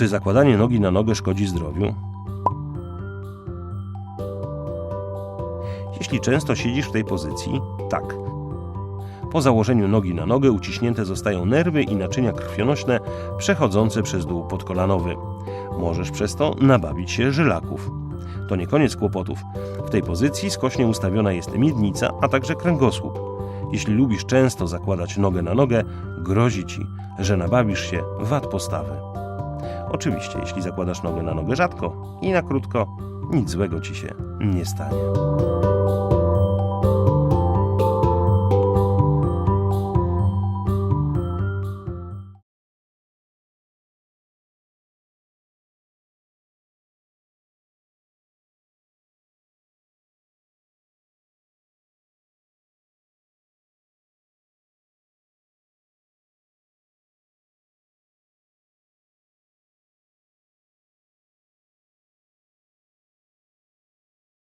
Czy zakładanie nogi na nogę szkodzi zdrowiu? Jeśli często siedzisz w tej pozycji, tak. Po założeniu nogi na nogę uciśnięte zostają nerwy i naczynia krwionośne przechodzące przez dół podkolanowy. Możesz przez to nabawić się żylaków. To nie koniec kłopotów. W tej pozycji skośnie ustawiona jest miednica, a także kręgosłup. Jeśli lubisz często zakładać nogę na nogę, grozi ci, że nabawisz się wad postawy. Oczywiście, jeśli zakładasz nogę na nogę rzadko i na krótko, nic złego ci się nie stanie.